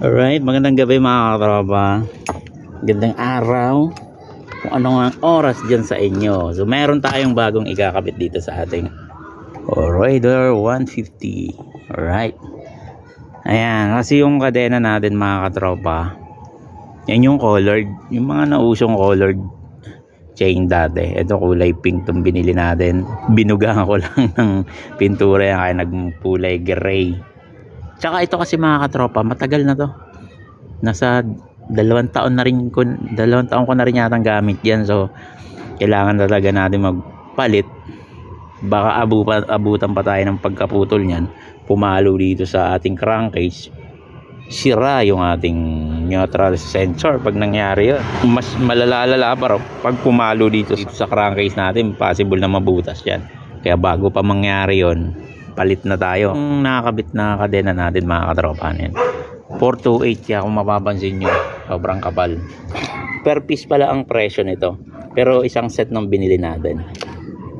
Alright, magandang gabi mga katropa. Gandang araw. Kung ano nga oras dyan sa inyo. So, meron tayong bagong ikakabit dito sa ating Raider 150. Alright. Ayan, kasi yung kadena natin mga katropa, yan yung colored, yung mga nausong colored chain dati. Ito kulay pink itong binili natin. Binugahan ko lang ng pintura yan kaya nagpulay gray. Tsaka ito kasi mga katropa, matagal na to. Nasa dalawang taon na rin ko, dalawang taon ko na rin yatang gamit yan. So, kailangan talaga natin magpalit. Baka abutan, abutan pa tayo ng pagkaputol niyan. Pumalo dito sa ating crankcase. Sira yung ating neutral sensor pag nangyari yun. Mas malalalala pa raw pag pumalo dito sa crankcase natin. Possible na mabutas yan. Kaya bago pa mangyari yon palit na tayo. Ang nakakabit na kadena natin mga katropa yan. 428 kaya kung mapapansin nyo, sobrang kapal. Per piece pala ang presyo nito. Pero isang set ng binili natin.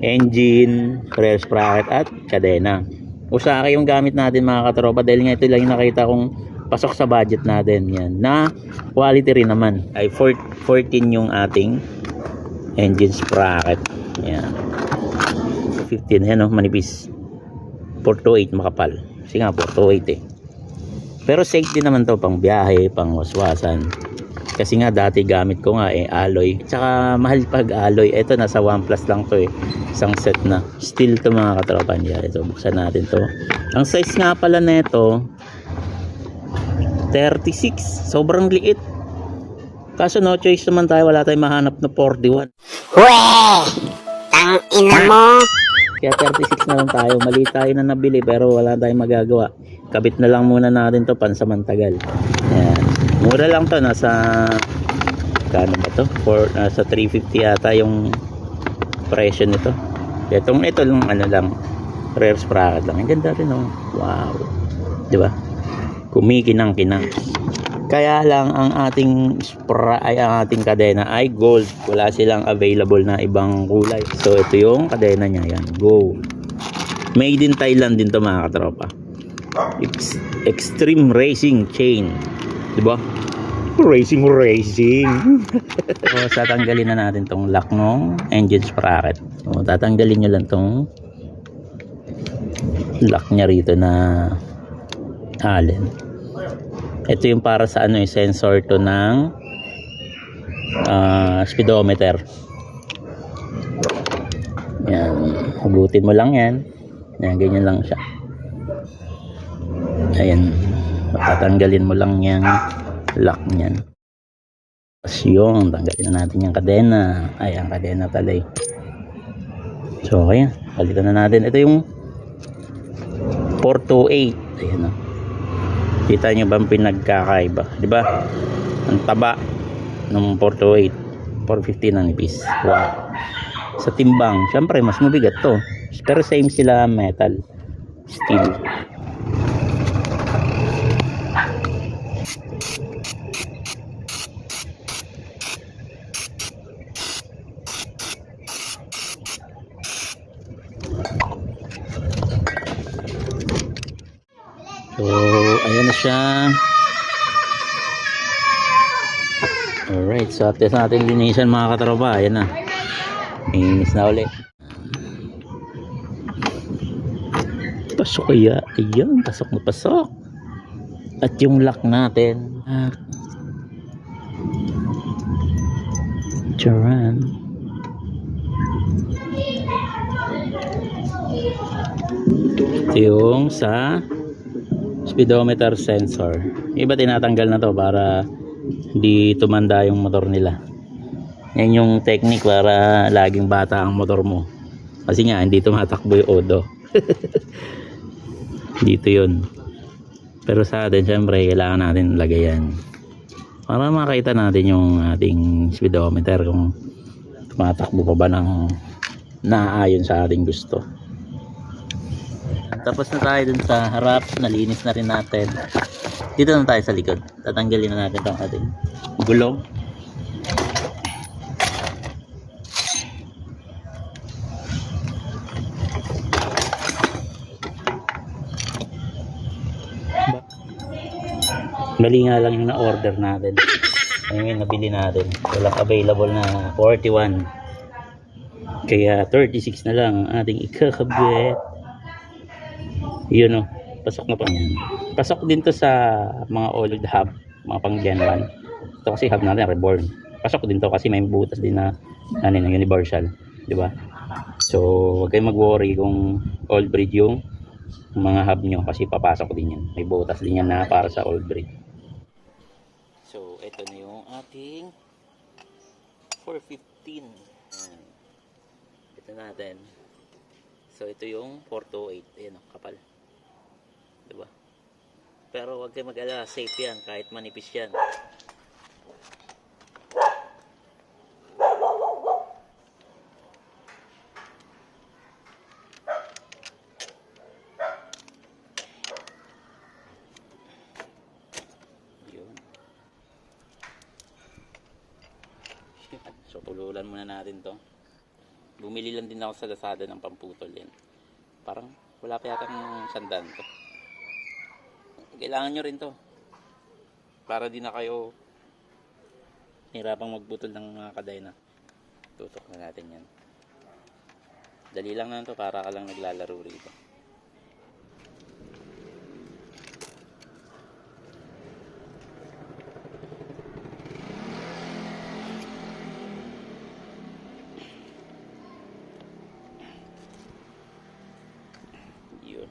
Engine, rear sprocket at kadena. Usaki yung gamit natin mga katropa dahil nga ito lang yung nakita kong pasok sa budget natin yan. Na quality rin naman. Ay 4 14 yung ating engine sprocket. Yan. 15 yan oh, manipis. 428 makapal. Kasi nga 428 eh. Pero safety naman to pang biyahe pang waswasan. Kasi nga dati gamit ko nga eh alloy. Tsaka mahal pag alloy. Ito nasa 1 plus lang to eh. Isang set na. Steel to mga katropa niya. Ito buksan natin to. Ang size nga pala nito 36 sobrang liit kaso no choice naman tayo wala tayong mahanap na 41 Weh! Tang ina mo! Kaya 36 na lang tayo. Mali tayo na nabili pero wala tayong magagawa. Kabit na lang muna natin to pansamantagal. Ayan. Mura lang to. Nasa kano ba to? For, nasa 350 yata yung presyo nito. Itong ito lang ano lang. Rear sprocket lang. Ang ganda rin oh. Wow. Di ba? Kumikinang-kinang. Kaya lang ang ating spra ay ang ating kadena ay gold. Wala silang available na ibang kulay. So ito yung kadena niya yan, gold. Made in Thailand din to mga katropa. Ex- extreme racing chain. 'Di ba? Racing racing. so tatanggalin na natin tong lock ng engine sprocket. So tatanggalin niyo lang tong lock niya rito na allen ito yung para sa ano yung sensor to ng ah, speedometer. Yan. Hugutin mo lang yan. Yan ganyan lang siya. Ayan. Tatanggalin mo lang yung lock niyan. Tapos yun tanggalin na natin yung kadena. Ay ang kadena pala eh. So ayan. Palitan na natin. Ito yung 428 ayan o Kita nyo ba ang pinagkakaiba? Di ba? Ang taba ng 428, 450 na nipis. Wow. Sa timbang, syempre mas mabigat to. Pero same sila metal, steel. So, ayan na siya. Alright, so after natin linisan mga katropa, ayan na. Inis na ulit. Pasok kaya. Ayan, pasok na pasok. At yung lock natin. Ah. Charan. Ito yung sa speedometer sensor. Iba tinatanggal na to para hindi tumanda yung motor nila. Yan yung technique para laging bata ang motor mo. Kasi nga hindi tumatakbo yung odo. Dito yun. Pero sa atin syempre kailangan natin lagay yan. Para makita natin yung ating speedometer kung tumatakbo pa ba ng naayon sa ating gusto tapos na tayo dun sa harap. Nalinis na rin natin. Dito na tayo sa likod. Tatanggalin na natin itong ating gulong. Mali nga lang yung na-order natin. I mean, nabili natin. Walang available na 41 kaya 36 na lang ang ating ikakabit. Yun o. Pasok na yan. Pasok din to sa mga old hub. Mga pang Gen 1. Ito kasi hub natin, reborn. Pasok din to kasi may butas din na ano, na universal. Di ba? So, huwag kayong mag-worry kung old breed yung mga hub nyo kasi papasok din yan. May butas din yan na para sa old breed. So, ito na yung ating 415. Ayan. Ito natin. So, ito yung 428. Ayan o, kapal. Pero huwag kayo mag-alala. Safe yan kahit manipis yan. So, pululan muna natin to. Bumili lang din ako sa Lazada ng pamputol yan. Parang wala pa yata ng sandan to. Kailangan nyo rin to. Para di na kayo hirapang magbutol ng mga kadena. Tutok na natin yan. Dali lang na to para ka lang naglalaro rito. Yun.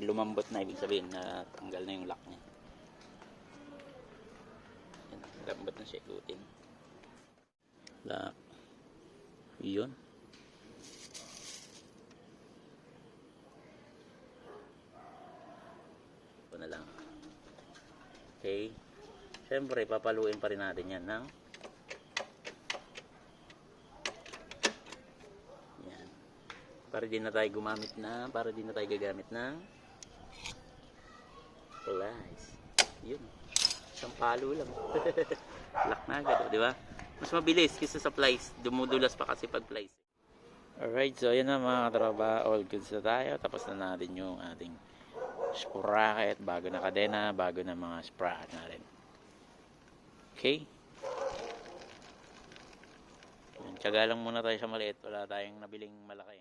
Pag lumambot na, ibig sabihin na tanggal na yung lock niya. Yan, lambot na siya ikutin. Lock. Yun. Ito na lang. Okay. Siyempre, papaluin pa rin natin yan ng. Para di na tayo gumamit na, para di na tayo gagamit ng plies. Yun. Isang palo lang. Lock na agad, oh, di ba? Mas mabilis kaysa sa plies. Dumudulas pa kasi pag plies. Alright, so yan na mga katropa. All goods na tayo. Tapos na natin yung ating sprocket, bago na kadena, bago na mga sprocket natin. Okay? Tiyaga lang muna tayo sa maliit. Wala tayong nabiling malaki.